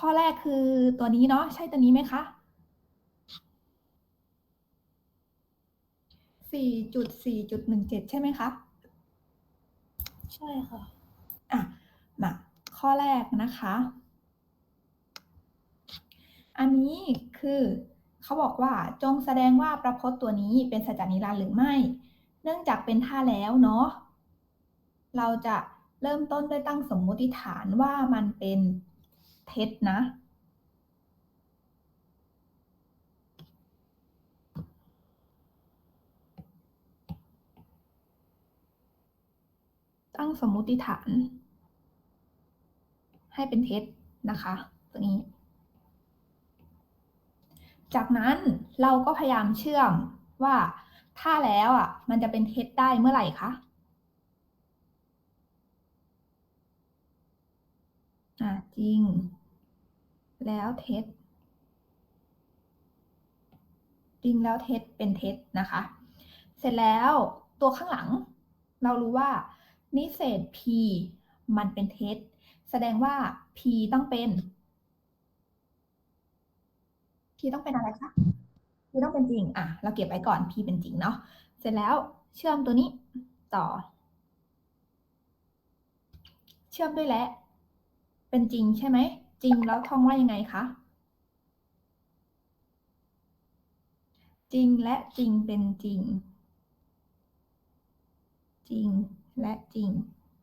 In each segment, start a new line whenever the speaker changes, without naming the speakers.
ข้อแรกคือตัวนี้เนาะใช่ตัวนี้ไหมคะสี่จุดสี่จุดหนึ่งเจ็ดใช่ไหมคะ
ใช่ค่ะ
อะมาข้อแรกนะคะ อันนี้คือเขาบอกว่าจงแสดงว่าประพจน์ตัวนี้เป็นสัจจานิรันดร์หรือไม่ เนื่องจากเป็นท่าแล้วเนาะเราจะเริ่มต้นด้วยตั้งสมมุติฐานว่ามันเป็น เท็จนะ ตั้งสมมุติฐาน ให้เป็นเท็จนะคะ ตัวนี้ จากนั้นเราก็พยายามเชื่อมว่าถ้าแล้วอะ มันจะเป็นเท็จได้เมื่อไหร่คะอ่าจริง แล้วเท็จ จริงแล้วเท็จเป็นเท็จนะคะ เสร็จแล้วตัวข้างหลัง เรารู้ว่า นิเศษ p มันเป็นเท็จ แสดงว่า p ต้องเป็น p ต้องเป็นอะไรคะ p ต้องเป็นจริง อะ เราเก็บไว้ก่อน p เป็นจริงเนาะ เสร็จแล้วเชื่อมตัวนี้ต่อ เชื่อมด้วยและ เป็นจริงใช่ไหม จริงแล้วท่องว่ายังไงคะ จริงและจริงเป็นจริง จริงและจริง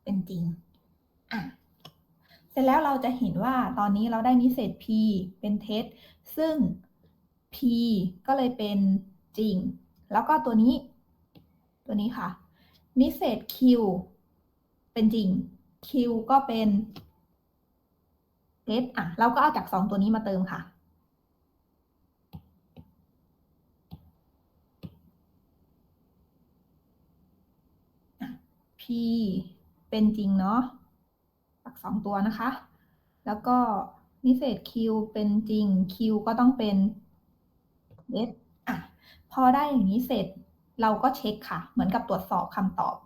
เป็นจริง อะ เสร็จแล้วเราจะเห็นว่าตอนนี้เราได้นิเศษ p เป็นเท็จ ซึ่ง p ก็เลยเป็นจริง แล้วก็ตัวนี้ ตัวนี้ค่ะ นิเศษ q เป็นจริง q ก็เป็น เท็จอะเราก็เอาจากสองตัวนี้มาเติมค่ะ p เป็นจริงเนาะตักสองตัวนะคะ แล้วก็นิเศษ q เป็นจริง q ก็ต้องเป็น s อะพอได้อย่างนี้เสร็จเราก็เช็คค่ะ เหมือนกับตรวจสอบคำตอบ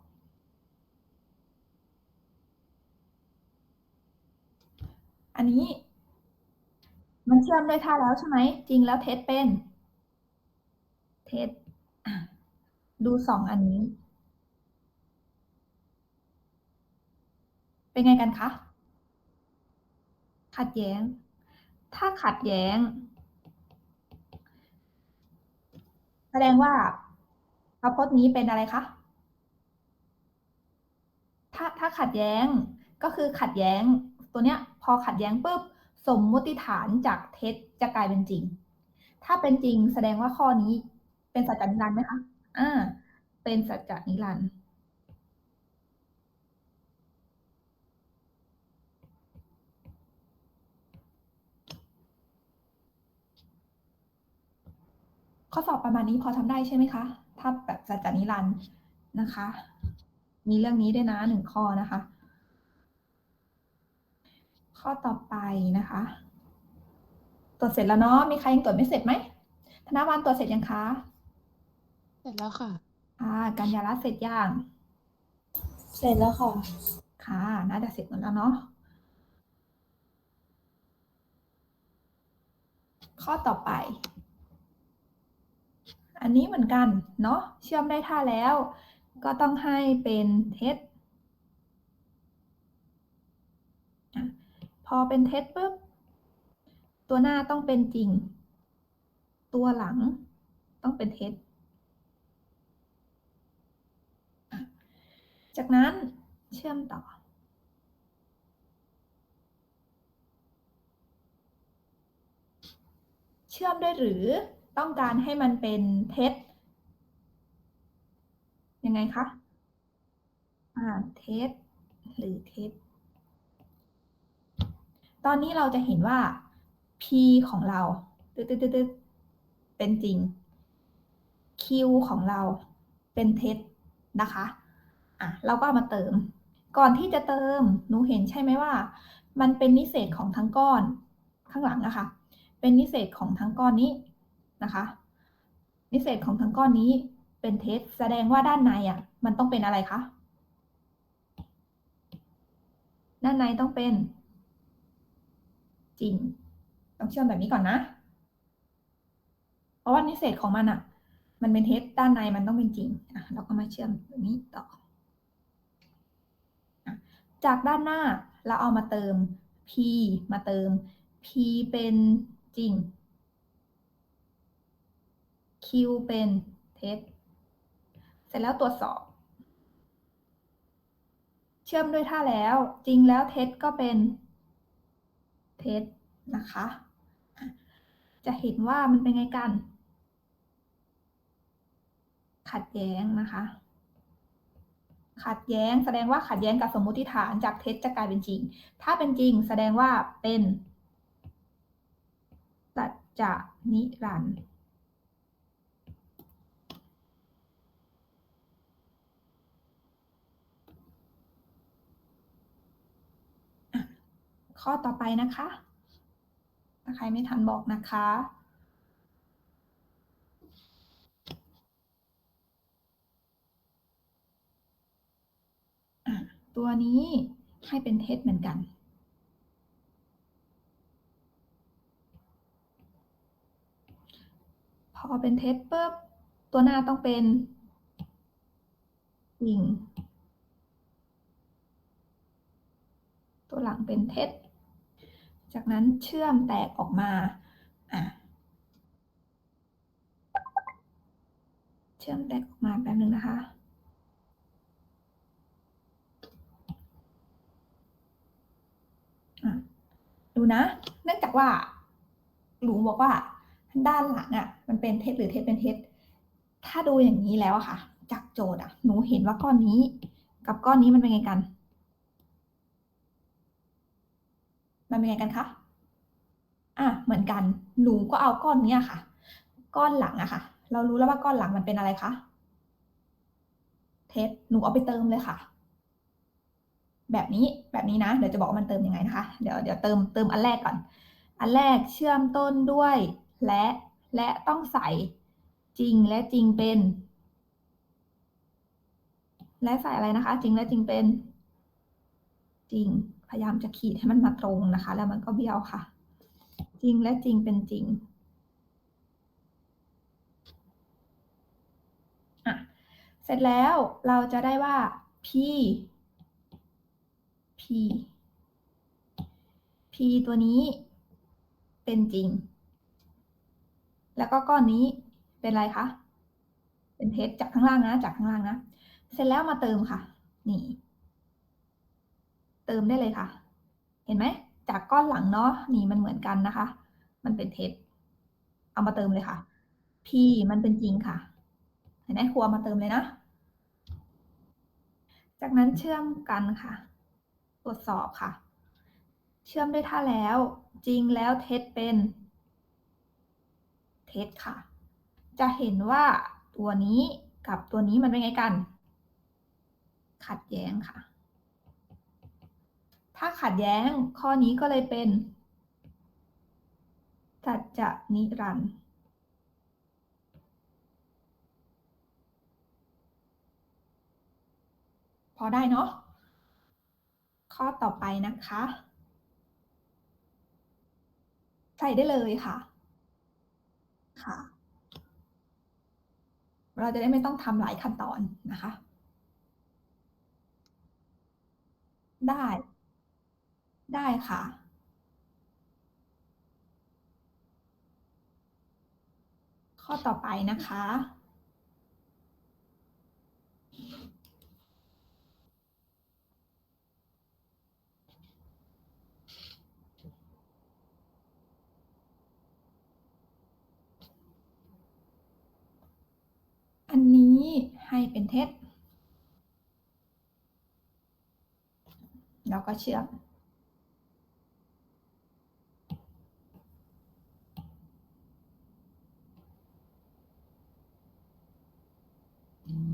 อันนี้ มันเชื่อมด้วยท่าแล้วใช่ไหม จริงแล้วเท็จเป็น เท็จดูสองอันนี้ เป็นไงกันคะ ขัดแย้ง ถ้าขัดแย้ง แสดงว่าพระพจน์นี้เป็นอะไรคะ ถ้าถ้าขัดแย้งก็คือขัดแย้ง ตัวเนี้ยพอขัดแย้งปุ๊บสมมติฐานจากเท็จจะกลายเป็นจริง ถ้าเป็นจริงแสดงว่าข้อนี้เป็นสัจจานิรันดร์ไหมคะอ่าเป็นสัจจานิรันดร์ข้อสอบประมาณนี้พอทำได้ใช่ไหมคะ ถ้าแบบสัจจานิรันดร์นะคะ มีเรื่องนี้ด้วยนะหนึ่งข้อนะคะ ข้อต่อไปนะคะ ตรวจเสร็จแล้วเนาะมีใครยังตรวจไม่เสร็จไหมธนวันตรวจเสร็จยังคะ
เสร็จแล้วค่ะ
อ่ากัญญารัตน์เสร็จยัง
เสร็จแล้วค่ะ
ค่ะ น่าจะเสร็จหมดแล้วเนาะข้อต่อไป อันนี้เหมือนกันเนาะเชื่อมได้ท่าแล้ว ก็ต้องให้เป็นเท็จอะ พอเป็นเท็จปุ๊บ ตัวหน้าต้องเป็นจริง ตัวหลังต้องเป็นเท็จ จากนั้นเชื่อมต่อ เชื่อมด้วยหรือต้องการให้มันเป็นเท็จยังไงคะ อ่า เท็จหรือเท็จ ตอนนี้เราจะเห็นว่า p ของเราตึ๊ดตึ๊ดตึ๊ดเป็นจริง q ของเราเป็นเท็จนะคะอะเราก็ามาเติม ก่อนที่จะเติมหนูเห็นใช่ไหมว่า มันเป็นนิเศษของทั้งก้อนข้างหลังนะคะเป็นนิเศษของทั้งก้อนนี้นะคะ นิเศษของทั้งก้อนนี้เป็นเท็จแสดงว่าด้านในอะ มันต้องเป็นอะไรคะด้านในต้องเป็น จริง ต้องเชื่อมแบบนี้ก่อนนะ เพราะว่านิเศษของมันอะมันเป็นเท็จด้านในมันต้องเป็นจริงอะเราก็มาเชื่อมแบบนี้ต่ออจากด้านหน้าเราเอามาเติม p มาเติม p เป็นจริง q เป็นเท็จเสร็จแล้วตรวจสอบ เชื่อมด้วยท่าแล้ว จริงแล้วเท็จก็เป็น เท็จนะคะ จะเห็นว่ามันเป็นไงกัน ขัดแย้งนะคะ ขัดแย้งแสดงว่าขัดแย้งกับสมมติฐานจากเท็จจะกลายเป็นจริง ถ้าเป็นจริงแสดงว่าเป็นสัจจนิรันดร์อะ ข้อต่อไปนะคะถ้าใครไม่ทันบอกนะคะ ตัวนี้ให้เป็นเท็จเหมือนกัน พอเป็นเท็จปุ๊บ ตัวหน้าต้องเป็นจริง ตัวหลังเป็นเท็จ จากนั้นเชื่อมแตกออกมาอะเชื่อมแตกออกมาแป๊บนึงนะคะดูนะ เนื่องจากว่าหลูบอกว่า ด้านหลังอะ มันเป็นเท็จหรือเท็จเป็นเท็จ ถ้าดูอย่างนี้แล้วอะค่ะ จากโจทย์อะ หนูเห็นว่าก้อนนี้ กับก้อนนี้มันเป็นไงกัน มันเป็นไงกันคะอะเหมือนกัน หนูก็เอาก้อนเนี้ยค่ะ ก้อนหลังอะค่ะ เรารู้แล้วว่าก้อนหลังมันเป็นอะไรคะเท็จหนูเอาไปเติมเลยค่ะ แบบนี้แบบนี้นะ เดี๋ยวจะบอกว่ามันเติมยังไงนะคะ เดี๋ยวเดี๋ยวเติมเติมอันแรกก่อน อันแรกเชื่อมต้นด้วยและและต้องใส่จริงและจริงเป็น และใส่อะไรนะคะ จริงและจริงเป็น จริง พยายามจะขีดให้มันมาตรงนะคะ แล้วมันก็เบี้ยวค่ะ จริงและจริงเป็นจริงอะเสร็จแล้วเราจะได้ว่า p p p ตัวนี้เป็นจริง แล้วก็ก้อนนี้เป็นอะไรคะ เป็นเท็จจากข้างล่างนะ จากข้างล่างนะ เสร็จแล้วมาเติมค่ะ นี่ เติมได้เลยค่ะ เห็นไหม จากก้อนหลังเนาะนี่มันเหมือนกันนะคะ มันเป็นเท็จเอามาเติมเลยค่ะ p มันเป็นจริงค่ะ เห็นไหมครัวมาเติมเลยนะ จากนั้นเชื่อมกันค่ะ ตรวจสอบค่ะ เชื่อมด้วยท่าแล้ว จริงแล้วเท็จเป็น เท็จค่ะ จะเห็นว่าตัวนี้กับตัวนี้มันเป็นไงกัน ขัดแย้งค่ะ ถ้าขัดแย้งข้อนี้ก็เลยเป็นสัจจะนิรันดร์พอได้เนาะข้อต่อไปนะคะ ใส่ได้เลยค่ะ ค่ะ เราจะได้ไม่ต้องทำหลายขั้นตอนนะคะ ได้ ได้ค่ะ ข้อต่อไปนะคะ อันนี้ให้เป็นเท็จแล้วก็เชื่อม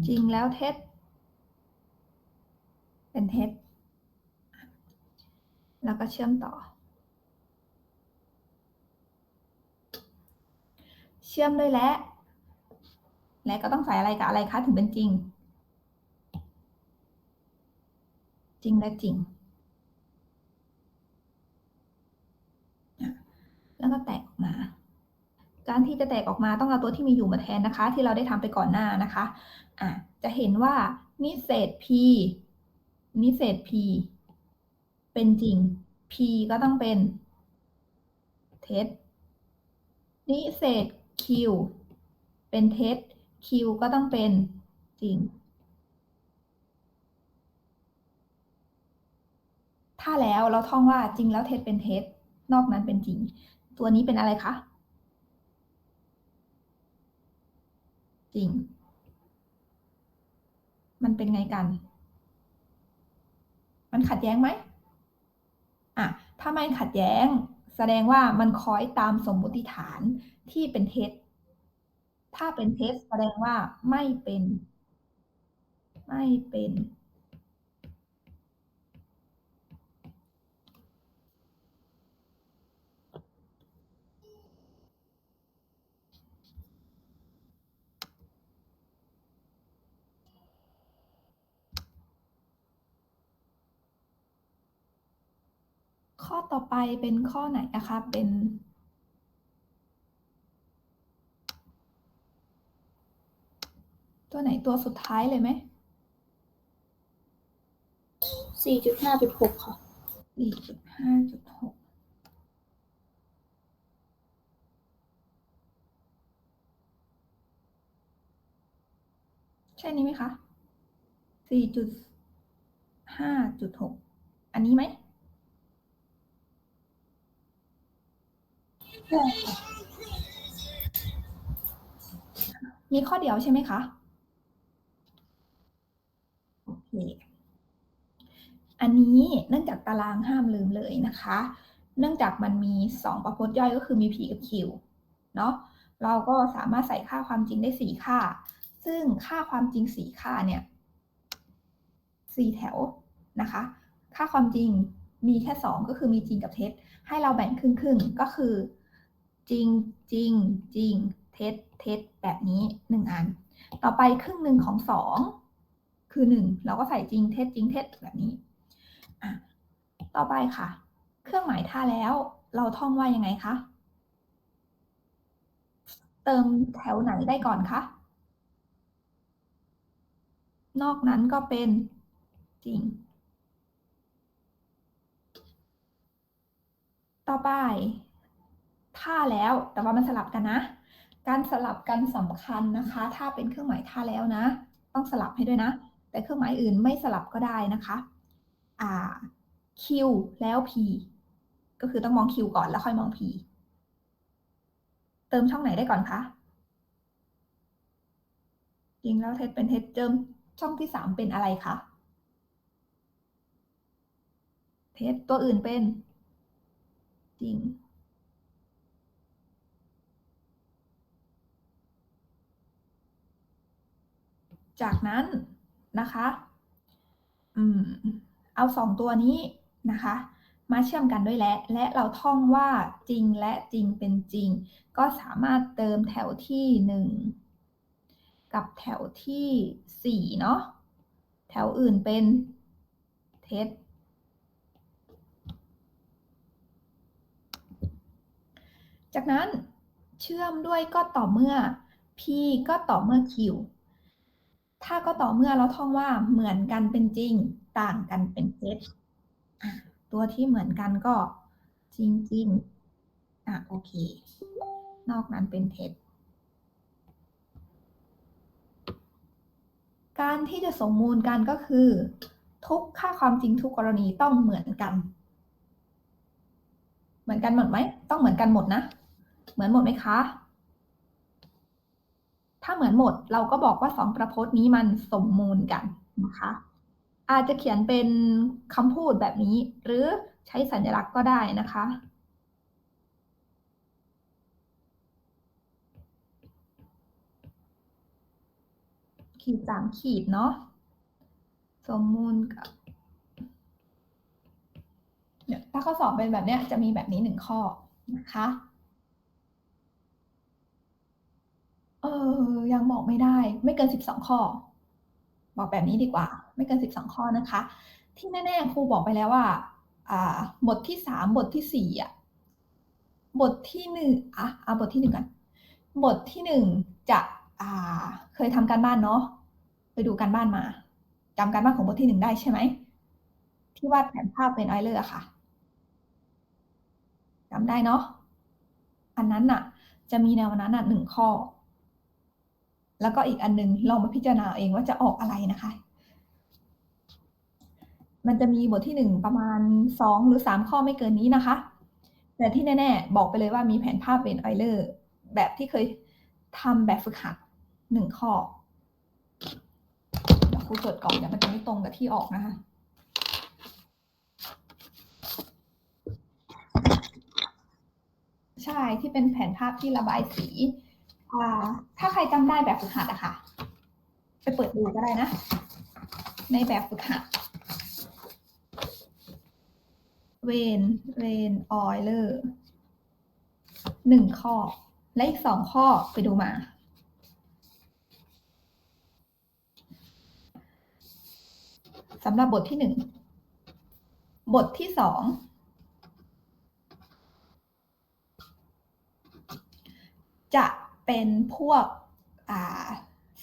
จริงแล้วเท็จ เป็นเท็จ แล้วก็เชื่อมต่อ เชื่อมด้วยและ และก็ต้องใส่อะไรกับอะไรคะถึงเป็นจริง จริงและจริง แล้วก็แตกออกมา การที่จะแตกออกมาต้องเอาตัวที่มีอยู่มาแทนนะคะ ที่เราได้ทำไปก่อนหน้านะคะอะจะเห็นว่านิเศษ p นิเศษ p เป็นจริง p ก็ต้องเป็นเท็จนิเศษ q เป็นเท็จ q ก็ต้องเป็นจริง ถ้าแล้วเราท่องว่าจริงแล้วเท็จเป็นเท็จนอกนั้นเป็นจริง ตัวนี้เป็นอะไรคะ จริง มันเป็นไงกัน มันขัดแย้งไหมอะถ้าไม่ขัดแย้ง แสดงว่ามันคล้อยตามสมมติฐานที่เป็นเท็จ ถ้าเป็นเท็จแสดงว่าไม่เป็น ไม่เป็น ข้อต่อไปเป็นข้อไหนนะคะ เป็น ตัวไหนตัวสุดท้ายเลยไหม
สี่จุดห้าจุดหกค่ะ
สี่จุดห้าจุดหกใช่นี้ไหมคะสี่จุดห้าจุดหกอันนี้ไหม
ใช่ค่ะ
มีข้อเดียวใช่ไหมคะ โอเค อันนี้เนื่องจากตารางห้ามลืมเลยนะคะ เนื่องจากมันมีสองประพจน์ย่อยก็คือมี p กับ q เนาะเราก็สามารถใส่ค่าความจริงได้สี่ค่า ซึ่งค่าความจริงสี่ค่าเนี่ยสี่แถวนะคะ ค่าความจริงมีแค่สองก็คือมีจริงกับเท็จ ให้เราแบ่งครึ่งครึ่งๆก็คือ จริงจริงจริงเท็จเท็จแบบนี้หนึ่งอัน ต่อไปครึ่งหนึ่งของสองคือหนึ่งเราก็ใส่จริงเท็จจริงเท็จแบบนี้อะต่อไปค่ะ เครื่องหมายท่าแล้ว เราท่องว่ายังไงคะเติมแถวไหนได้ก่อนคะนอกนั้นก็เป็นจริง ต่อไป ท่าแล้ว แต่ว่ามันสลับกันนะ การสลับกันสำคัญนะคะ ถ้าเป็นเครื่องหมายท่าแล้วนะ ต้องสลับให้ด้วยนะ แต่เครื่องหมายอื่นไม่สลับก็ได้นะคะอ่า Q แล้ว P ก็คือต้องมอง Q ก่อนแล้วค่อยมอง P เติมช่องไหนได้ก่อนคะจริงแล้วเท็จเป็นเท็จเติมช่องที่สามเป็นอะไรคะเท็จตัวอื่นเป็น จริง จากนั้นนะคะอืมเอาสองตัวนี้นะคะ มาเชื่อมกันด้วยและ และเราท่องว่าจริงและจริงเป็นจริง ก็สามารถเติมแถวที่หนึ่งกับแถวที่สี่เนาะแถวอื่นเป็นเท็จจากนั้นเชื่อมด้วยก็ต่อเมื่อ p ก็ต่อเมื่อ q ถ้าก็ต่อเมื่อเราท่องว่าเหมือนกันเป็นจริง ต่างกันเป็นเท็จตัวที่เหมือนกันก็จริงจริงอะโอเค นอกนั้นเป็นเท็จ การที่จะสมมูลกันก็คือ ทุกค่าความจริงทุกกรณีต้องเหมือนกัน เหมือนกันหมดไหม ต้องเหมือนกันหมดนะ เหมือนหมดไหมคะ ถ้าเหมือนหมดเราก็บอกว่าสองประพจน์นี้มันสมมูลกันนะคะ อาจจะเขียนเป็นคำพูดแบบนี้ หรือใช้สัญลักษณ์ก็ได้นะคะ ขีดสามขีดเนาะสมมูลกับเนี่ยถ้าข้อสอบเป็นแบบเนี้ยจะมีแบบนี้หนึ่งข้อนะคะ เออ ยังบอกไม่ได้ ไม่เกินสิบสองข้อ บอกแบบนี้ดีกว่า ไม่เกินสิบสองข้อนะคะ ที่แน่ๆครูบอกไปแล้วว่า อ่า บทที่สามบทที่สี่อะ บทที่หนึ่งอะเอาบทที่หนึ่งกัน บทที่หนึ่งจะอ่า เคยทำการบ้านเนาะไปดูการบ้านมาจำการบ้านของบทที่หนึ่งได้ใช่ไหม ที่วาดแผนภาพเป็นไอเลอร์ค่ะจำได้เนาะอันนั้นน่ะ จะมีแนวนั้นน่ะหนึ่งข้อ แล้วก็อีกอันหนึงลองมาพิจารณาเองว่าจะออกอะไรนะคะ มันจะมีบทที่หนึ่งประมาณสองหรือสามข้อไม่เกินนี้นะคะ แต่ที่แน่ๆ บอกไปเลยว่ามีแผนภาพเป็นไอเลอร์แบบที่เคยทำแบบฝึกหัดหนึ่งข้อเดี๋ยวครูจดก่อนเดี๋ยวมันจะไม่ตรงกับที่ออกนะคะใช่ที่เป็นแผนภาพที่ระบายสี อ่าถ้าใครจำได้แบบฝึกหัดอะค่ะ ไปเปิดดูก็ได้นะ ในแบบฝึกหัด เวนเวนออยเลอร์หนึ่งข้อ และอีกสองข้อไปดูมา สำหรับบทที่หนึ่ง บทที่สอง จะ เป็นพวก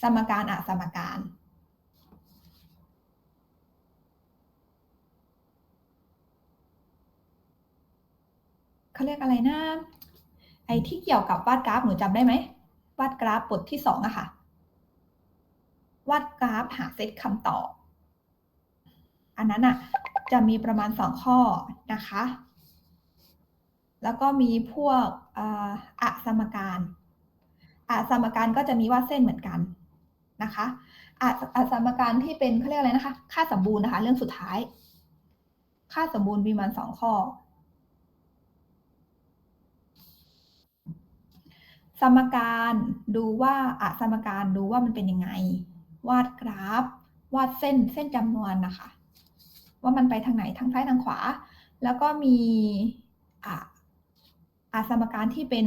สมการอะสมการ เขาเรียกอะไรนะ ไอ้ที่เกี่ยวกับวาดกราฟหนูจำได้ไหม วาดกราฟบทที่สองอะค่ะ วาดกราฟหาเซตคำตอบ อันนั้นอะจะมีประมาณสองข้อนะคะ แล้วก็มีพวกอ่าอะสมการ อะสมการก็จะมีวาดเส้นเหมือนกันนะคะอะอะสมการที่เป็นเขาเรียกอะไรนะคะ ค่าสมบูรณ์นะคะ เรื่องสุดท้าย ค่าสมบูรณ์มีมาณสองข้อ สมการดูว่าอะสมการดูว่ามันเป็นยังไง วาดกราฟ วาดเส้นเส้นจำนวนนะคะ ว่ามันไปทางไหนทางซ้ายทางขวา แล้วก็มีอะอาสมการที่เป็น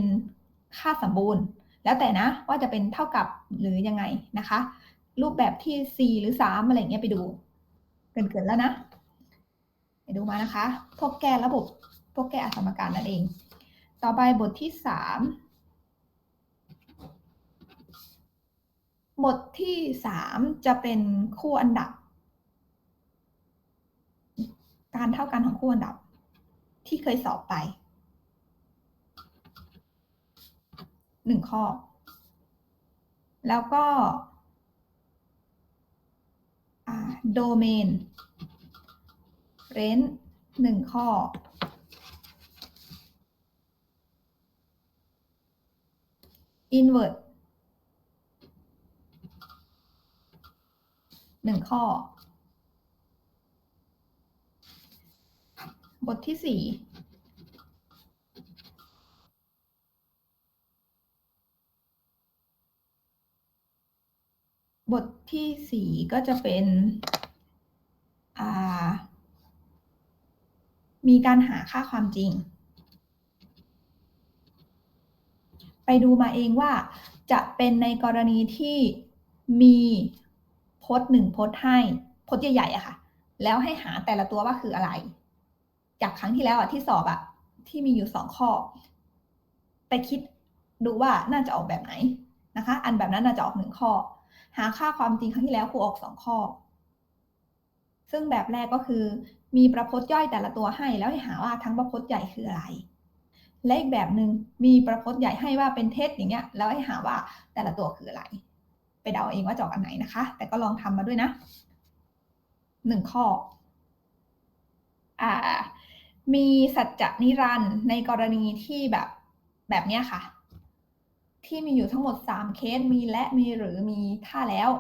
ค่าสมบูรณ์ แล้วแต่นะว่าจะเป็นเท่ากับหรือยังไงนะคะ รูปแบบที่ 4 หรือ 3 อะไรเงี้ยไปดูเกินๆแล้วนะ ไปดูมานะคะ พวกแกระบบพวกแกอสมการนั่นเอง ต่อไปบทที่ 3 บทที่ 3 จะเป็นคู่อันดับ การเท่ากันของคู่อันดับที่เคยสอบไป หนึ่งข้อ แล้วก็โดเมนเรนหนึ่งข้อ invert หนึ่งข้อ บทที่สี่ บทที่สี่ก็จะเป็น มีการหาค่าความจริง ไปดูมาเองว่าจะเป็นในกรณีที่มีพจน์หนึ่งพจน์ให้พจน์ใหญ่ๆอะค่ะ แล้วให้หาแต่ละตัวว่าคืออะไร จากครั้งที่แล้วอะที่สอบอะที่มีอยู่สองข้อ ไปคิดดูว่าน่าจะออกแบบไหนนะคะ อันแบบนั้นน่าจะออกหนึ่งข้อ หาค่าความจริงครั้งที่แล้วครูออกสองข้อ ซึ่งแบบแรกก็คือ มีประพจน์ย่อยแต่ละตัวให้แล้วให้หาว่าทั้งประพจน์ใหญ่คืออะไร และอีกแบบหนึ่งมีประพจน์ใหญ่ให้ว่าเป็นเท็จอย่างเงี้ย แล้วให้หาว่าแต่ละตัวคืออะไร ไปเดาเองว่าจอกอันไหนนะคะ แต่ก็ลองทำมาด้วยนะหนึ่งข้อ อ่า มีสัจจนิรันดร์ในกรณีที่แบบแบบเนี้ยค่ะ ที่มีอยู่ทั้งหมด 3 เคส มีและมีหรือมีถ้าแล้ว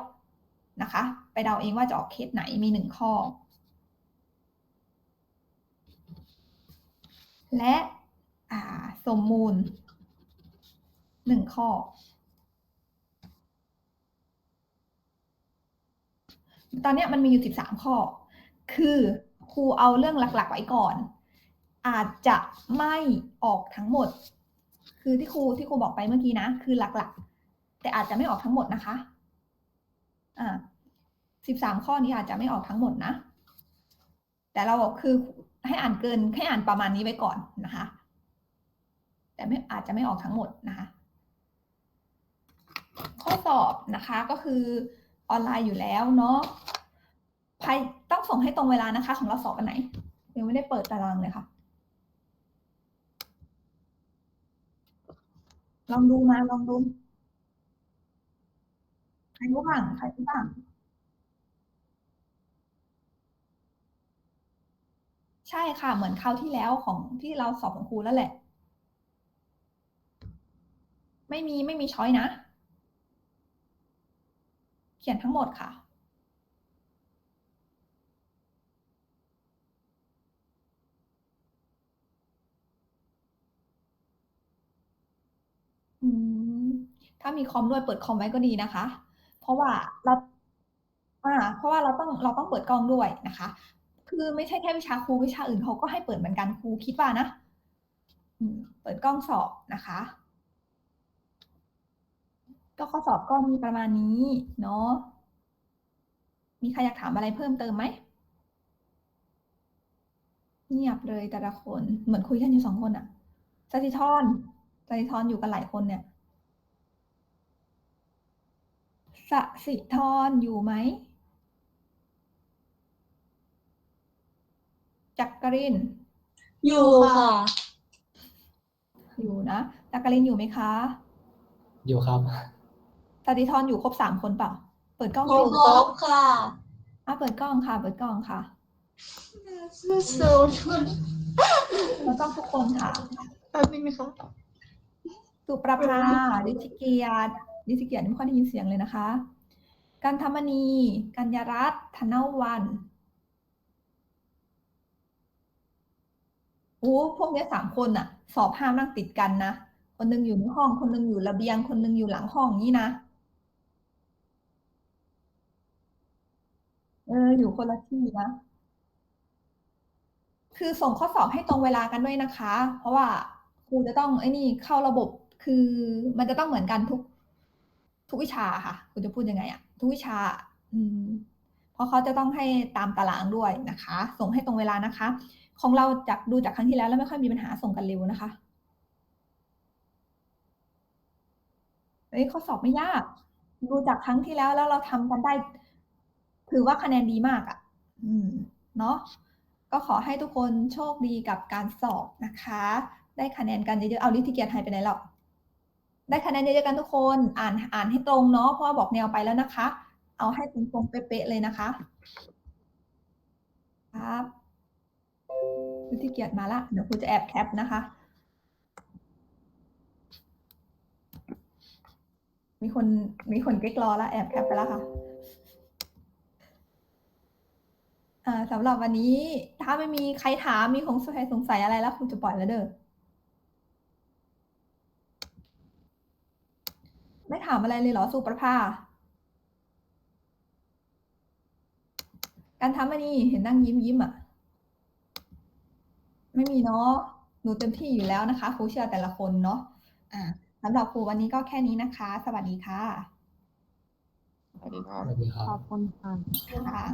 นะคะ ไปเดาเองว่าจะออกเคสไหนมี 1 ข้อ และสมมูล 1 ข้อ ตอนนี้มันมีอยู่ 13 ข้อ คือครูเอาเรื่องหลัก ๆ ไว้ก่อน อาจจะไม่ออกทั้งหมด คือที่ครูที่ครูบอกไปเมื่อกี้นะ คือหลักๆ แต่อาจจะไม่ออกทั้งหมดนะคะอ่าสิบสามข้อนี้อาจจะไม่ออกทั้งหมดนะ แต่เราบอกคือให้อ่านเกินให้อ่านประมาณนี้ไว้ก่อนนะคะ แต่ไม่อาจจะไม่ออกทั้งหมดนะคะ ข้อสอบนะคะก็คือออนไลน์อยู่แล้วเนาะภายต้องส่งให้ตรงเวลานะคะ ของเราสอบวันไหนยังไม่ได้เปิดตารางเลยค่ะ ลองดูมาลองดู ใครรู้บ้างใครรู้บ้าง ใช่ค่ะ เหมือนคราวที่แล้วของที่เราสอบของครูแล้วแหละ ไม่มีไม่มีช้อยนะ เขียนทั้งหมดค่ะ อืม ถ้ามีคอมด้วยเปิดคอมไว้ก็ดีนะคะ เพราะว่าเราอ่าเพราะว่าเราต้องเราต้องเปิดกล้องด้วยนะคะ คือไม่ใช่แค่วิชาครูวิชาอื่นเขาก็ให้เปิดเหมือนกันครูคิดว่านะเปิดกล้องสอบนะคะ ก็ข้อสอบก็มีประมาณนี้เนาะมีใครอยากถามอะไรเพิ่มเติมไหมเงียบเลยแต่ละคนเหมือนคุยกันอยู่สองคนอะสติธรสติธรอยู่กันหลายคนเนี่ย สสิธรอยู่ไหม จักริน
อยู่ค่ะ
อยู่นะจักรินอยู่ไหมคะ
อยู่ครับ
สติธรอยู่ครบสามคนเปล่า เปิดกล้อง
คร
สิ
บครบค่ะ
อะเปิดกล้องค่ะ เปิดกล้องค่ะ
สู้
เปิดกล้องทุกคนค่ะ
ๆแป๊บนึงนะคะ
สุประภาดิธิเกียรติ ดิธิเกียรติไม่ค่อยได้ยินเสียงเลยนะคะ กันธรรมณีกัญญารัตน์ธนวันโอ้พวกนี้สามคนอะสอบห้ามนั่งติดกันนะ คนหนึงอยู่ในห้อง คนหนึงอยู่ระเบียง คนหนึงอยู่หลังห้องนี้นะ เออ อยู่คนละที่นะ คือส่งข้อสอบให้ตรงเวลากันด้วยนะคะ เพราะว่าครูจะต้องไอ้นี่เข้าระบบ คือมันจะต้องเหมือนกันทุก ทุกวิชาค่ะ คุณจะพูดยังไงอะทุกวิชาอืมเพราะเขาจะต้องให้ตามตารางด้วยนะคะ ส่งให้ตรงเวลานะคะ ของเราจากดูจากครั้งที่แล้วแล้วไม่ค่อยมีปัญหาส่งกันเร็วนะคะเอ้ยข้อสอบไม่ยาก ดูจากครั้งที่แล้วแล้วเราทำกันได้ ถือว่าคะแนนดีมากอะ่ะ อืม เนาะก็ขอให้ทุกคนโชคดีกับการสอบนะคะ ได้คะแนนกันเยอะๆ เอาลิทิเกียรติหายไปไหนหรอก ได้คะแนนเยอะๆกันทุกคนอ่านอ่านให้ตรงเนาะเพราะว่าบอกแนวไปแล้วนะคะ เอาให้ตรงๆเป๊ะๆเลยนะคะ ครับลิทธิเกียรติมาละเดี๋ยวครูจะแอบแคปนะคะ มีคนมีคนเก๊กรอแล้วแอบแคปไปแล้วค่ะอ่าสำหรับวันนี้ถ้าไม่มีใครถามมีของใครสงสัยอะไรแล้วครูจะปล่อยแล้วเด้อ ไม่ถามอะไรเลยเหรอสุประภา การทำอันนี้เห็นนั่งยิ้มยิ้มอะ ไม่มีเนาะหนูเต็มที่อยู่แล้วนะคะครูเชื่อแต่ละคนเนาะอ่าสำหรับครูวันนี้ก็แค่นี้นะคะ สวัสดีค่ะ
สวัสดีครับ
สวัสดีครับ
ขอบคุณค่ะ
ค่ะ